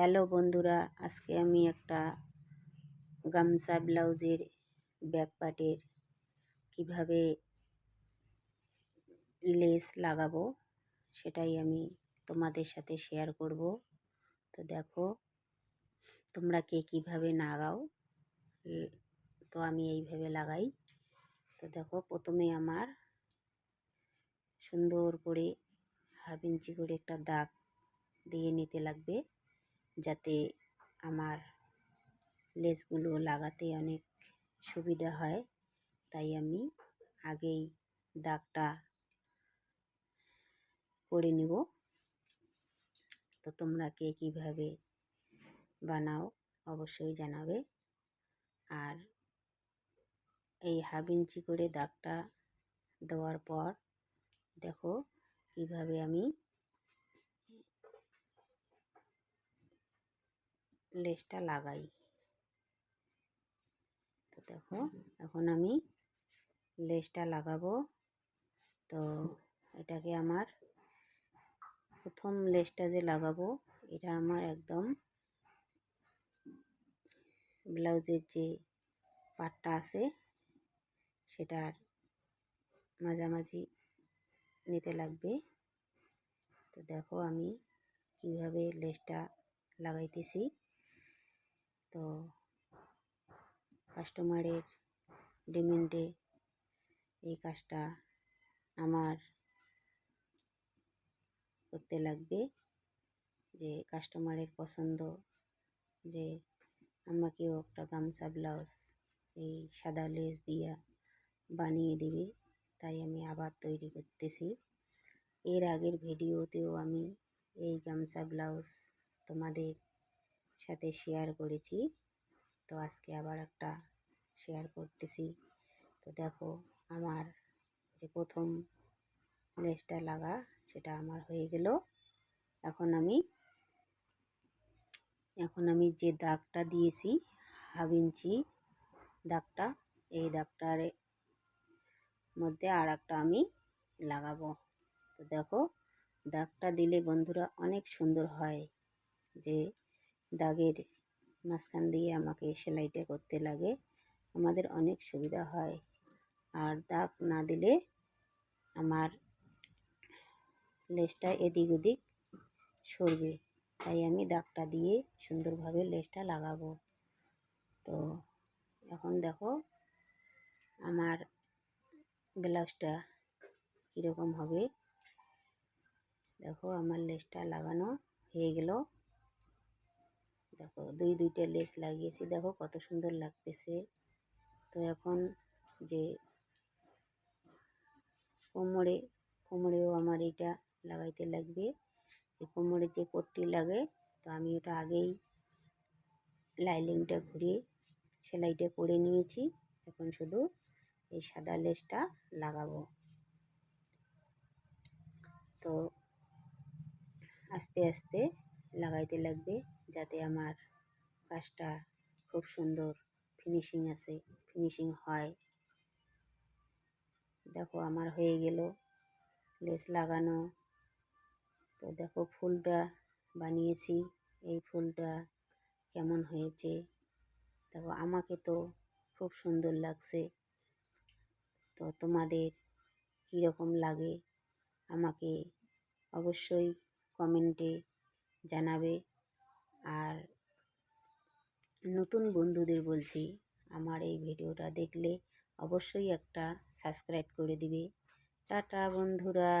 Hello বন্ধুরা, আজকে আমি একটা গামছা ব্লাউজের ব্যাক পার্টের কীভাবে লেস লাগাবো সেটাই আমি তোমাদের সাথে শেয়ার করব। তো দেখো, তোমরা কে কীভাবে লাগাও তো আমি এইভাবে লাগাই। তো দেখো, প্রথমে আমার সুন্দর করে হাফ ইঞ্চি করে একটা দাগ দিয়ে নিতে লাগবে। যাতে আমার লেসগুলো লাগাতে অনেক সুবিধা হয়। তাই আমি আগেই দাগটা করে নিব। তো তোমরা কে কীভাবে বানাও অবশ্যই জানাবে। আর এই হাফ ইঞ্চি করে দাগটা দেওয়ার পর দেখো কীভাবে আমি লেসটা লাগাই। তো দেখো এখন আমি লেসটা লাগাবো। তো এটাকে আমার প্রথম লেসটা যে লাগাবো এটা আমার একদম ব্লাউজের যে পাটটা আছে সেটার মাঝামাঝি নিতে লাগবে। তো দেখো আমি কীভাবে লেসটা লাগাইতেছি। তো কাস্টমারের ডিমান্ডে এই কাজটা আমার করতে লাগবে। যে কাস্টমারের পছন্দ, যে আমাকেও একটা গামছা ব্লাউজ এই সাদা লেস দিয়া বানিয়ে দিবে, তাই আমি আবার তৈরি করতেছি। এর আগের ভিডিওতেও আমি এই গামছা ব্লাউজ তোমাদের সাথে শেয়ার করেছি। তো আজকে আবার একটা শেয়ার করতেছি। তো দেখো, আমার যে প্রথম লেসটা লাগা, সেটা আমার হয়ে গেল। এখন আমি এখন আমি যে দাগটা দিয়েছি হাফ ইঞ্চি দাগটা, এই দাগটার মধ্যে আর একটা আমি লাগাবো। তো দেখো, দাগটা দিলে বন্ধুরা অনেক সুন্দর হয়। যে দাগের মাঝখান দিয়ে আমাকে সেলাইটা করতে লাগে। আমাদের অনেক সুবিধা হয়। আর দাগ না দিলে আমার লেসটা এদিক ওদিক সরবে। তাই আমি দাগটা দিয়ে সুন্দরভাবে লেসটা লাগাবো। তো এখন দেখো আমার ব্লাউজটা কীরকম হবে। দেখো আমার লেসটা লাগানো হয়ে গেল। দেখো দুই, দুইটা লেস লাগিয়েছি। দেখো কত সুন্দর লাগতেছে। তো এখন যে কোমরে, কোমরেও আমার এটা লাগাইতে লাগবে। যে কোমরে যে পট্টি লাগে, তো আমি ওটা আগেই লাইলিংটা ঘুরিয়ে সেলাইটা করে নিয়েছি। এখন শুধু এই সাদা লেসটা লাগাবো। তো আস্তে আস্তে লাগাইতে লাগবে যাতে আমার কাজটা খুব সুন্দর। ফিনিশিং আছে ফিনিশিং হয়। দেখো আমার হয়ে গেল লেস লাগানো। তো দেখো ফুলটা বানিয়েছি, এই ফুলটা কেমন হয়েছে? দেখো আমাকে তো খুব সুন্দর লাগছে। তো তোমাদের কীরকম লাগে আমাকে অবশ্যই কমেন্টে জানাবে। আর নতুন বন্ধুদের বলছি আমার এই ভিডিওটা দেখলে অবশ্যই একটা সাবস্ক্রাইব করে দিবে। টাটা বন্ধুরা।